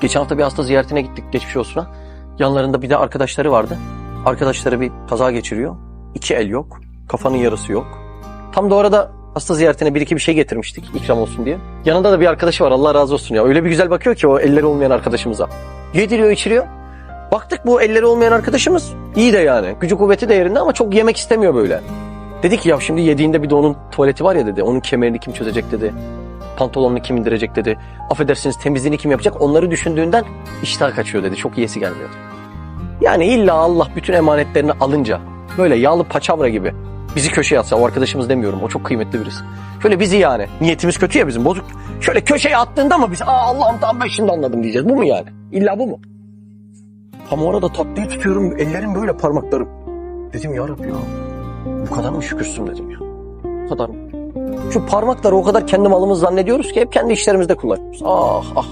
Geçen hafta bir hasta ziyaretine gittik geçmiş olsuna. Yanlarında bir de arkadaşları vardı. Arkadaşları bir kaza geçiriyor. İki el yok. Kafanın yarısı yok. Tam da orada hasta ziyaretine bir iki bir şey getirmiştik ikram olsun diye. Yanında da bir arkadaşı var Allah razı olsun ya. Öyle bir güzel bakıyor ki o elleri olmayan arkadaşımıza. Yediriyor içiriyor. Baktık bu elleri olmayan arkadaşımız iyi de yani. Gücü kuvveti de yerinde ama çok yemek istemiyor böyle. Dedi ki ya şimdi yediğinde bir de onun tuvaleti var ya dedi. Onun kemerini kim çözecek dedi. Pantolonunu kim indirecek dedi. Affedersiniz temizliğini kim yapacak onları düşündüğünden iştah kaçıyor dedi. Çok yiyesi gelmiyordu. Yani illa Allah bütün emanetlerini alınca böyle yağlı paçavra gibi bizi köşeye atsa o arkadaşımız demiyorum o çok kıymetli birisi. Şöyle bizi yani niyetimiz kötü ya bizim bozuk. Şöyle köşeye attığında mı biz aa Allah'ım tamam ben şimdi anladım diyeceğiz. Bu mu yani? İlla bu mu? Tam orada tatlıyı tutuyorum ellerim böyle parmaklarım. Dedim ya Rabbi ya bu kadar mı şükürsün dedim ya. Bu kadar mı? Şu parmakları o kadar kendi malımız zannediyoruz ki hep kendi işlerimizde kullanıyoruz. Ah ah.